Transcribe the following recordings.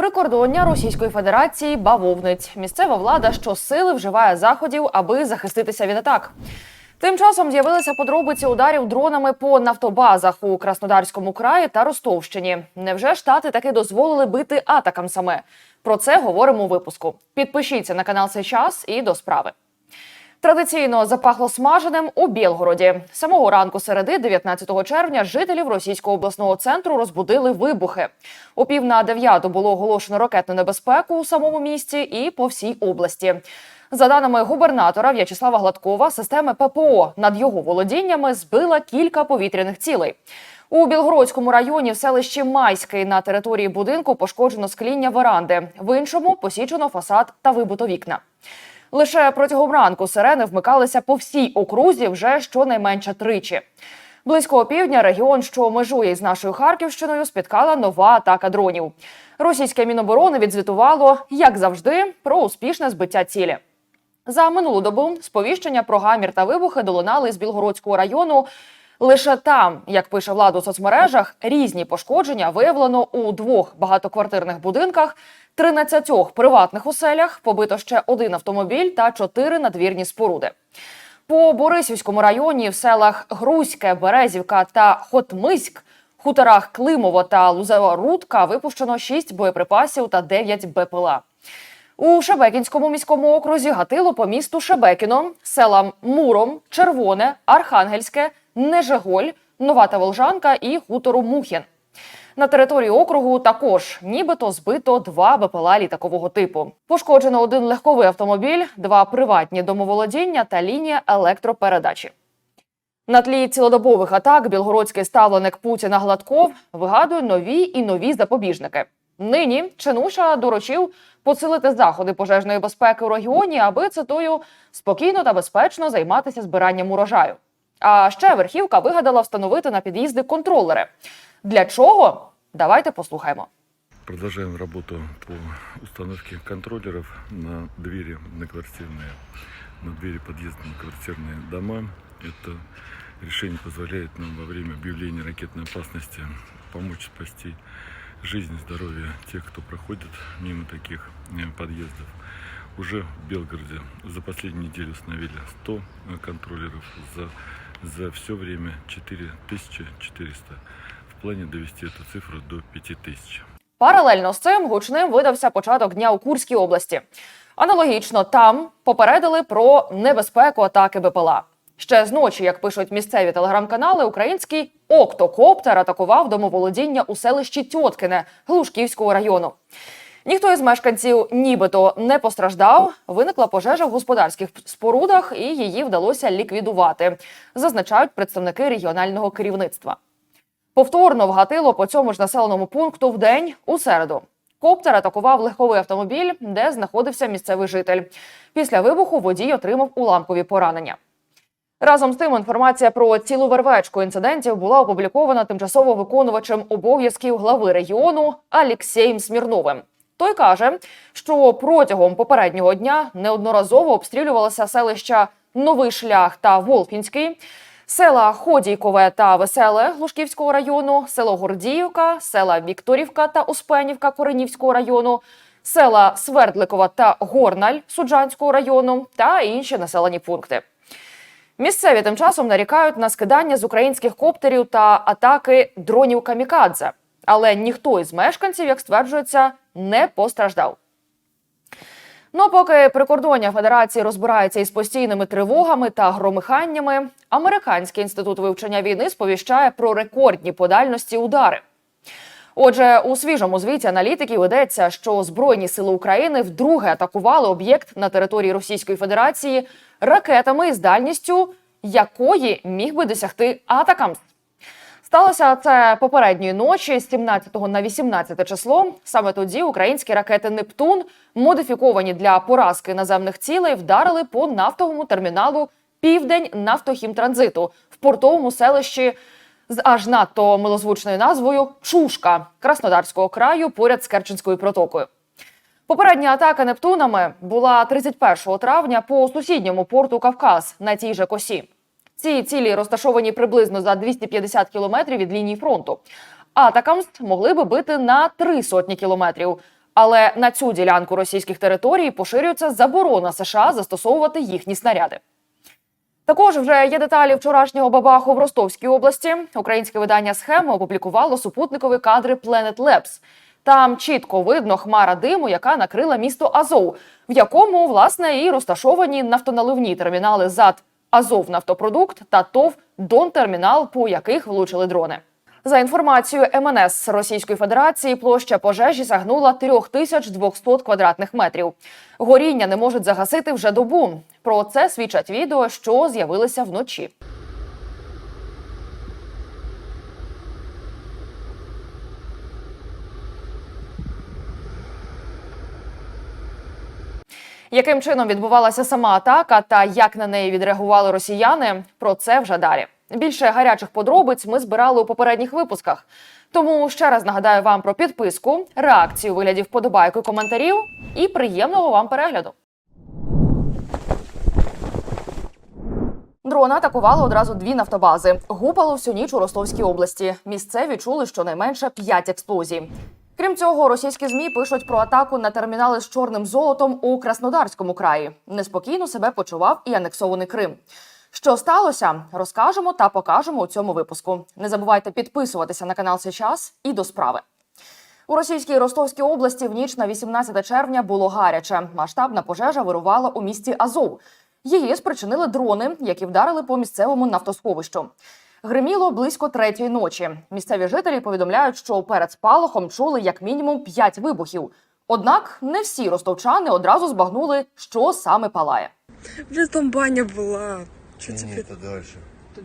Прикордоння Російської Федерації бавовниць. Місцева влада щосили вживає заходів, аби захиститися від атак. Тим часом з'явилися подробиці ударів дронами по нафтобазах у Краснодарському краї та Ростовщині. Невже штати таки дозволили бити атакам саме? Про це говоримо у випуску. Підпишіться на канал цей час і до справи. Традиційно запахло смаженим у Білгороді. Самого ранку середи, 19 червня, жителів російського обласного центру розбудили вибухи. О пів на дев'яту було оголошено ракетну небезпеку у самому місті і по всій області. За даними губернатора В'ячеслава Гладкова, системи ППО над його володіннями збила кілька повітряних цілей. У Білгородському районі в селищі Майський на території будинку пошкоджено скління веранди. В іншому посічено фасад та вибито вікна. Лише протягом ранку сирени вмикалися по всій окрузі вже щонайменше тричі. Близько опівдня регіон, що межує з нашою Харківщиною, спіткала нова атака дронів. Російське міноборони відзвітувало, як завжди, про успішне збиття цілі. За минулу добу сповіщення про гамір та вибухи долунали з Білгородського району. Лише там, як пише влада у соцмережах, різні пошкодження виявлено у двох багатоквартирних будинках, 13 приватних оселях, побито ще один автомобіль та чотири надвірні споруди. По Борисівському районі в селах Грузьке, Березівка та Хотмиськ, хуторах Климово та Лузева-Рудка випущено 6 боєприпасів та 9 БПЛА. У Шебекінському міському окрузі гатило по місту Шебекіно, селам Муром, Червоне, Архангельське, Нежеголь, Нова Таволжанка і хутору Мухін. На території округу також нібито збито два БПЛА літакового типу. Пошкоджено один легковий автомобіль, два приватні домоволодіння та лінія електропередачі. На тлі цілодобових атак білгородський ставленик Путіна Гладков вигадує нові і нові запобіжники. Нині Чинуша доручив посилити заходи пожежної безпеки у регіоні, аби цитую спокійно та безпечно займатися збиранням урожаю. А ще верхівка вигадала встановити на під'їзди контролери. Для чого? Давайте послухаємо. Продолжаем работу по установке контроллеров на двери многоквартирные, на двери подъезда на квартирные дома. Это решение позволяет нам во время объявления ракетной опасности помочь спасти жизнь и здоровье тех, кто проходит мимо таких э, подъездов. Уже в Белгороде за последнюю неделю установили 100 э, контроллеров, за, за все время 4400. В плане довести эту цифру до 5000. Паралельно з цим гучним видався початок дня у Курській області. Аналогічно там попередили про небезпеку атаки БПЛА. Ще з ночі, як пишуть місцеві телеграм-канали, український октокоптер атакував домоволодіння у селищі Тьоткине Глушківського району. Ніхто із мешканців нібито не постраждав. Виникла пожежа в господарських спорудах, і її вдалося ліквідувати, зазначають представники регіонального керівництва. Повторно вгатило по цьому ж населеному пункту в день у середу. Коптер атакував легковий автомобіль, де знаходився місцевий житель. Після вибуху водій отримав уламкові поранення. Разом з тим, інформація про цілу вервечку інцидентів була опублікована тимчасово виконувачем обов'язків глави регіону Алексєєм Смірновим. Той каже, що протягом попереднього дня неодноразово обстрілювалися селища Новий Шлях та Волфінський, села Ходійкове та Веселе Глушківського району, село Гордіївка, села Вікторівка та Успенівка Коренівського району, села Свердликова та Горналь Суджанського району та інші населені пункти. Місцеві тим часом нарікають на скидання з українських коптерів та атаки дронів камікадзе. Але ніхто із мешканців, як стверджується, не постраждав. Ну, поки прикордоння Федерації розбирається із постійними тривогами та громиханнями, Американський інститут вивчення війни сповіщає про рекордні по дальності удари. Отже, у свіжому звіті аналітиків йдеться, що Збройні сили України вдруге атакували об'єкт на території Російської Федерації ракетами з дальністю якої міг би досягти атакам. Сталося це попередньої ночі з 17 на 18 число. Саме тоді українські ракети Нептун, модифіковані для поразки наземних цілей, вдарили по нафтовому терміналу Південь нафтохімтранзиту в портовому селищі з аж надто милозвучною назвою Чушка Краснодарського краю поряд з Керченською протокою. Попередня атака Нептунами була 31 травня по сусідньому порту Кавказ на тій же косі. Ці цілі розташовані приблизно за 250 кілометрів від лінії фронту. Атакамс могли би бити на три сотні кілометрів. Але на цю ділянку російських територій поширюється заборона США застосовувати їхні снаряди. Також вже є деталі вчорашнього бабаху в Ростовській області. Українське видання схема опублікувало супутникові кадри Planet Labs. Там чітко видно хмара диму, яка накрила місто Азов, в якому власне і розташовані нафтоналивні термінали ЗАД Азов Нафтопродукт та ТОВ Донтермінал, по яких влучили дрони. За інформацією МНС Російської Федерації, площа пожежі сягнула 3200 квадратних метрів. Горіння не можуть загасити вже добу. Про це свідчать відео, що з'явилися вночі. Яким чином відбувалася сама атака та як на неї відреагували росіяни? Про це вже далі. Більше гарячих подробиць ми збирали у попередніх випусках. Тому ще раз нагадаю вам про підписку, реакцію у вигляді вподобайку, коментарів і приємного вам перегляду. Дрона атакували одразу дві нафтобази. Гупало всю ніч у Ростовській області. Місцеві чули щонайменше п'ять експлозій. Крім цього, російські змі пишуть про атаку на термінали з чорним золотом у Краснодарському краї. Неспокійно себе почував і анексований Крим. Що сталося, розкажемо та покажемо у цьому випуску. Не забувайте підписуватися на канал Сейчас і до справи. У російській Ростовській області в ніч на 18 червня було гаряче. Масштабна пожежа вирувала у місті Азов. Її спричинили дрони, які вдарили по місцевому нафтосховищу. Гриміло близько третьої ночі. Місцеві жителі повідомляють, що перед спалахом чули як мінімум п'ять вибухів. Однак не всі ростовчани одразу збагнули, що саме палає. Блин, там баня была. Что Не, теперь? это дальше.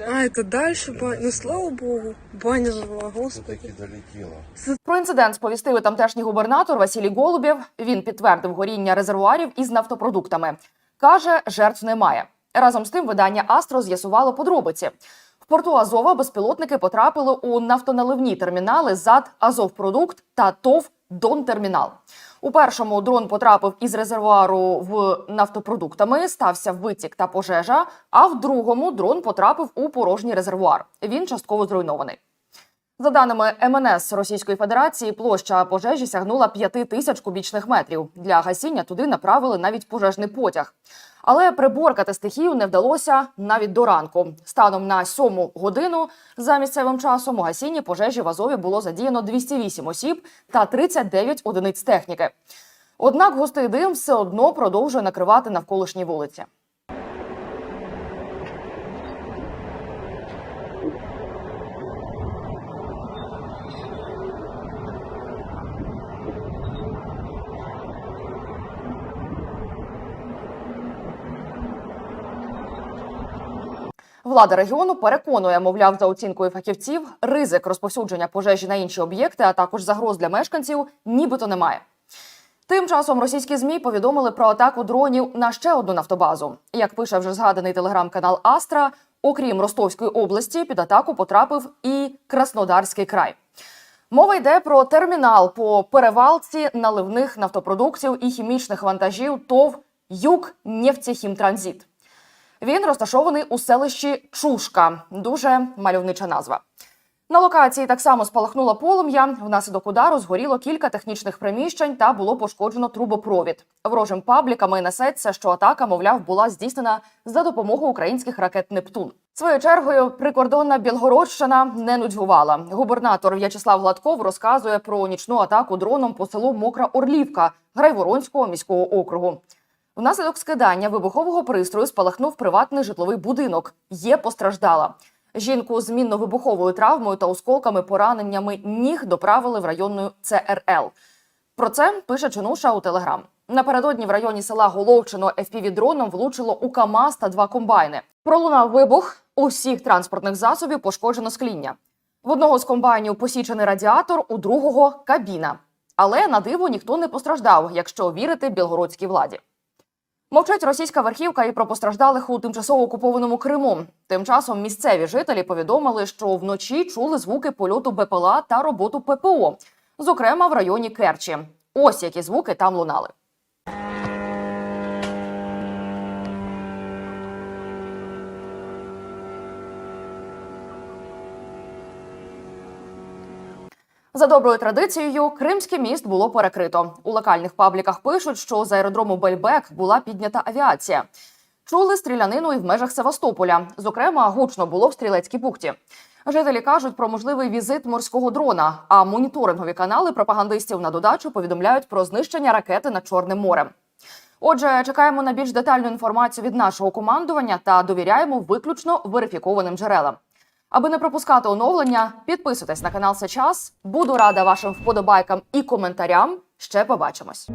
А, это дальше баня. Ну, слава богу, баня была, господи. Все-таки долетело. Про інцидент сповістив і тамтешній губернатор Василій Голубєв. Він підтвердив горіння резервуарів із нафтопродуктами. Каже, жертв немає. Разом з тим, видання Астро з'ясувало подробиці. Порту Азова безпілотники потрапили у нафтоналивні термінали ЗАД Азовпродукт та ТОВ Донтермінал. У першому дрон потрапив із резервуару в нафтопродуктами, стався витік та пожежа. А в другому дрон потрапив у порожній резервуар. Він частково зруйнований. За даними МНС Російської Федерації, площа пожежі сягнула 5 тисяч кубічних метрів. Для гасіння туди направили навіть пожежний потяг. Але приборкати стихію не вдалося навіть до ранку. Станом на сьому годину за місцевим часом у гасінні пожежі в Азові було задіяно 208 осіб та 39 одиниць техніки. Однак густий дим все одно продовжує накривати навколишні вулиці. Влада регіону переконує, мовляв, за оцінкою фахівців, ризик розповсюдження пожежі на інші об'єкти, а також загроз для мешканців, нібито немає. Тим часом російські змі повідомили про атаку дронів на ще одну нафтобазу. Як пише вже згаданий телеграм-канал Астра, окрім Ростовської області, під атаку потрапив і Краснодарський край. Мова йде про термінал по перевалці наливних нафтопродуктів і хімічних вантажів ТОВ Юг Нефтехімтранзит. Він розташований у селищі Чушка. Дуже мальовнича назва. На локації так само спалахнуло полум'я. Внаслідок удару згоріло кілька технічних приміщень та було пошкоджено трубопровід. Ворожим пабліками несеться, що атака, мовляв, була здійснена за допомогою українських ракет Нептун. Своєю чергою прикордонна Білгородщина не нудьгувала. Губернатор В'ячеслав Гладков розказує про нічну атаку дроном по селу Мокра Орлівка Грайворонського міського округу. Внаслідок скидання вибухового пристрою спалахнув приватний житловий будинок. Є постраждала. Жінку з мінно-вибуховою травмою та осколками пораненнями ніг доправили в районну ЦРЛ. Про це пише Чинуша у Телеграм. Напередодні в районі села Головчино FPV-дроном влучило у КАМАЗ та два комбайни. Пролунав вибух. Усіх транспортних засобів пошкоджено скління. В одного з комбайнів посічений радіатор, у другого кабіна. Але на диво ніхто не постраждав, якщо вірити білгородській владі. Мовчить російська верхівка і про постраждалих у тимчасово окупованому Криму. Тим часом місцеві жителі повідомили, що вночі чули звуки польоту БПЛА та роботу ППО, зокрема в районі Керчі. Ось які звуки там лунали. За доброю традицією, Кримський міст було перекрито. У локальних пабліках пишуть, що з аеродрому Бельбек була піднята авіація. Чули стрілянину і в межах Севастополя. Зокрема, гучно було в стрілецькій бухті. Жителі кажуть про можливий візит морського дрона. А моніторингові канали пропагандистів на додачу повідомляють про знищення ракети над Чорним морем. Отже, чекаємо на більш детальну інформацію від нашого командування та довіряємо виключно верифікованим джерелам. Аби не пропускати оновлення, підписуйтесь на канал Сейчас. Буду рада вашим вподобайкам і коментарям. Ще побачимось.